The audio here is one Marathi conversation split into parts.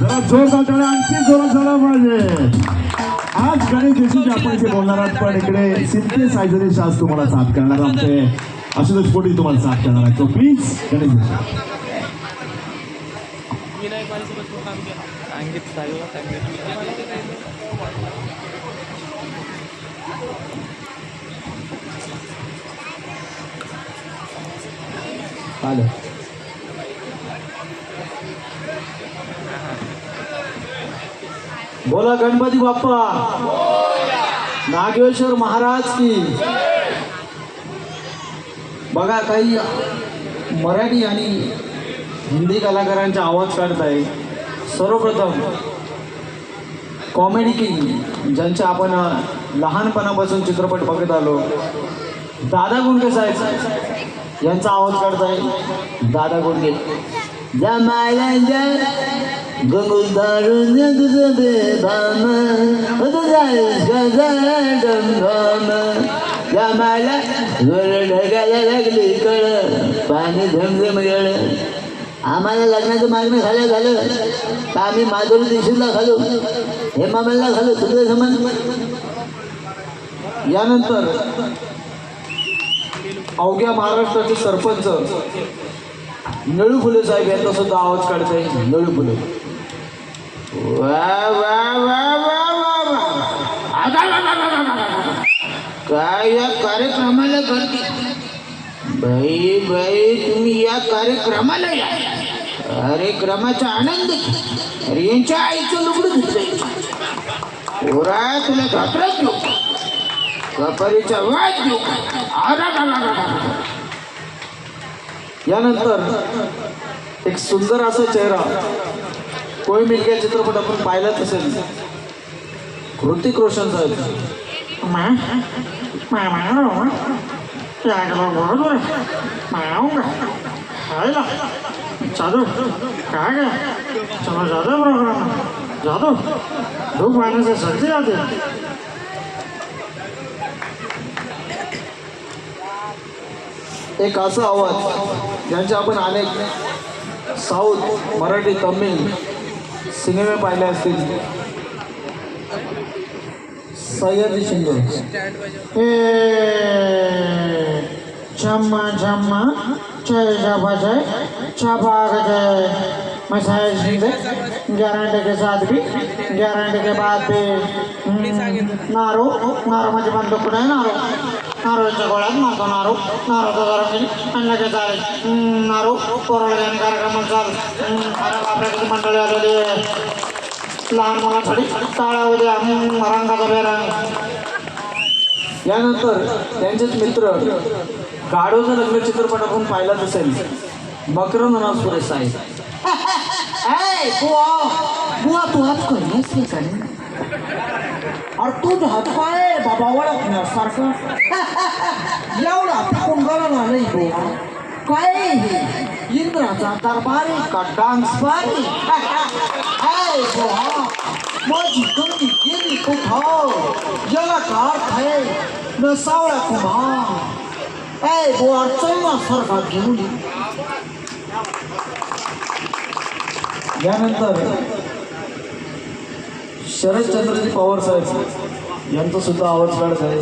जरा जोर आणखी जोरात झाला पाहिजे. आज गणेश जोशीची आपण इथे बोलणार आहात पण इकडे सिद्धे सायझरी शास तुम्हाला साथ करणार आमचे आशुतोष पोटी तुम्हाला साथ करणार आहे. तो प्लीज गणेश जोशी आलं. बोला गणपती बाप्पा. नागेश्वर महाराज की. बघा काही मराठी आणि हिंदी कलाकारांचे आवाज काढताय. सर्वप्रथम कॉमेडी किंग ज्यांचे आपण लहानपणापासून चित्रपट बघत आलो. दादा गुंडे साहेब यांचा आवाज काढताय. दादा गुंडे जमायला गंगूल दारून तुझं बेभाम जमायला जोर ढगायला लागली कळ पाणी धमधम गळ आम्हाला लग्नाचं मागणं झालं झालं. तर आम्ही माधुरी दिवशीला खालो. हे मामाला खालो तुझं समज यानंतर अवघ्या महाराष्ट्राचे सरपंच नळू फुले साहेब यांचा सुद्धा आवाज काढता येईल. नळू फुले. वा वा वा वा वा काय या कार्यक्रमाला करते बाई बाई तुम्ही या कार्यक्रमाला या. कार्यक्रमाचा आनंद अरे यांच्या आईचं लुगडं धुतलंय. ओरा तुला धोत्राच कपारीचा वाद देऊ यानंतर एक सुंदर असा चेहरा. कोई मिल चित्रपट आपण पाहिलाच असेल ऋतिक रोशन साहेब. जादू. काय काय चला जादू प्रोग्राम जादू. धूप सर्दी आते एक असा आवाज ज्यांचे आपण अनेक साऊथ मराठी तमिळ सिनेमे पाहिले असतील सह्याद्री शिंदे हे झम्मा झम्मा जय जबा जय छबा जय मसाज सह्याद्री शिंदे के साथ भी गारंटी के बाद भी नारो नारो म्हणजे म्हणतो कुठे नारो. नारोच्या गोळ्यात मारतो नारो. नारोचा जरा मी आणि लगेच आले हम्म, नारो पोराला कार्यक्रम चालू हम्म, अरे बापरे किती मंडळी आलेली लहान मुलासाठी टाळ्या रंगाचा बेरंग. यानंतर त्यांचेच मित्र गाडोचं लग्न चित्रपट आपण पाहिलाच असेल मकरंद सुरेश साहेब. बुवा बुवा तू हात करण्यास का? अरे तू हात पाय बाबा ओळखण्यासारखं एवढा टाकून गळा नाही बुवा काय हे? इंद्राचा दरबारी का डान्स बारी? हाय बुवा माझी गंगी गेली कुठं? याला का अर्थ आहे न सावळ्या कुमार. ऐ बुवा चौना सारखा घेऊन यानंतर शरदचंद्रजी पवार साहेब. यांचं सुद्धा आवाज काढत आहे.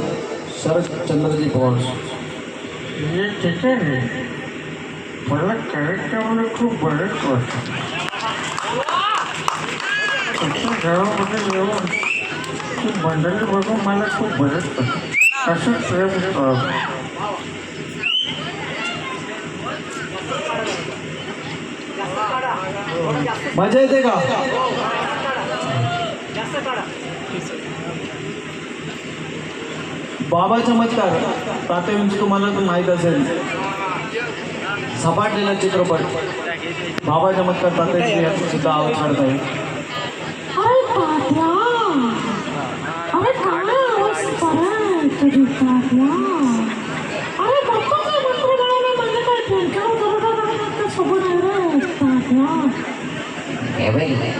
शरदचंद्रजी पवार. हे ठीक आहे मला कार्यक्रमाला खूप बरंच वाटतं. तुमच्या गावामध्ये येऊन ती मंडळी बघून मला खूप बरंच वाटतं. असं प्रेम मजा येते का? बाबा चमत्कार तात्यांची तुम्हाला तर माहीत असेल. सपाटलेला चित्रपट. बाबा चमत्कार तात्यांची याचा सुद्धा आवाज काढत आहे. अरे अरे काय घ्याबरला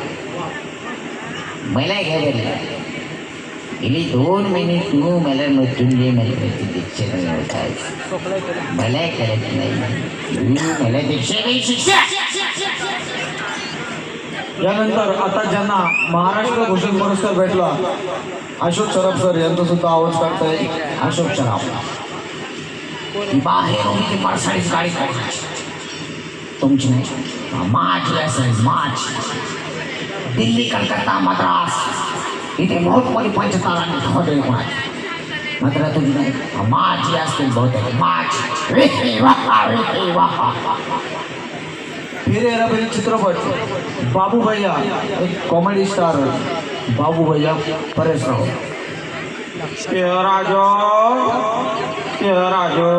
मला घ्याबरला गेली दोन महिने तू मला मृत्युंजय मला दीक्षा मिळवताय मला कळत नाही. मला दीक्षा नाही शिक्षा यानंतर आता ज्यांना महाराष्ट्र भूषण पुरस्कार भेटला अशोक शरफ सर यांचा सुद्धा आवाज काढताय अशोक सराव ती बाहेर गाडी काढायची तुमची नाही माझी असेल माझी दिल्ली कलकत्ता मद्रास इथे मोठमोठी पंचतारांनी हॉटेल कोणाची मात्र तुझी नाही माझी असतील बहुतेक माझी वे हे वा, वे हे वा. फिर हेराफेरी चित्रपट बाबू भैया एक कॉमेडी स्टार बाबू भैया परेश राव ये राजो ये राजो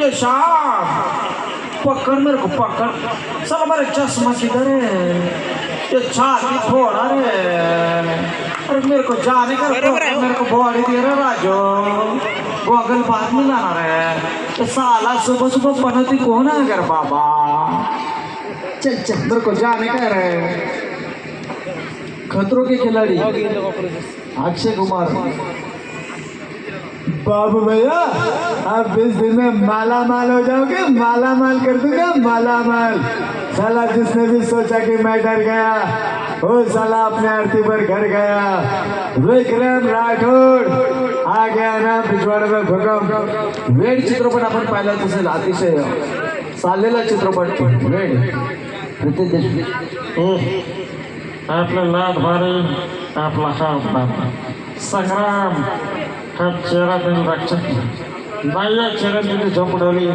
ये शाम पकड़ मेरे को पकड़। साला मेरा चश्मा किधर है? ये छाती फोड़ा रे। अरे मेरे को जाने का मेरे को बॉडी दे रहा राजो। गॉगल बाद में लाना रे ये साला सुबह सुबह पनौती कौन है अगर बाबा। चल चल मेरे को जाने का रे खतरों के खिलाड़ी। अक्षय कुमार। बाबू भैया। आप बीस दिन में माला माल हो जाओगे माला माल कर दूँगा माला माल साला जिसने भी सोचा कि मैं डर गया वो साला अपने आरती पर घर गया। विक्रम राठौड़ आ गया ना पिछवाड़े में भूकंप। वेड चित्रपट आपण पाहिला असेल अतिशय चाललेला चित्रपट. वेड. रितेश देशमुख. आपला लाद भारी आपला हा संग्राम हा चेहरा त्यांनी रक्षक नाही या चेहऱ्यात झोपडवली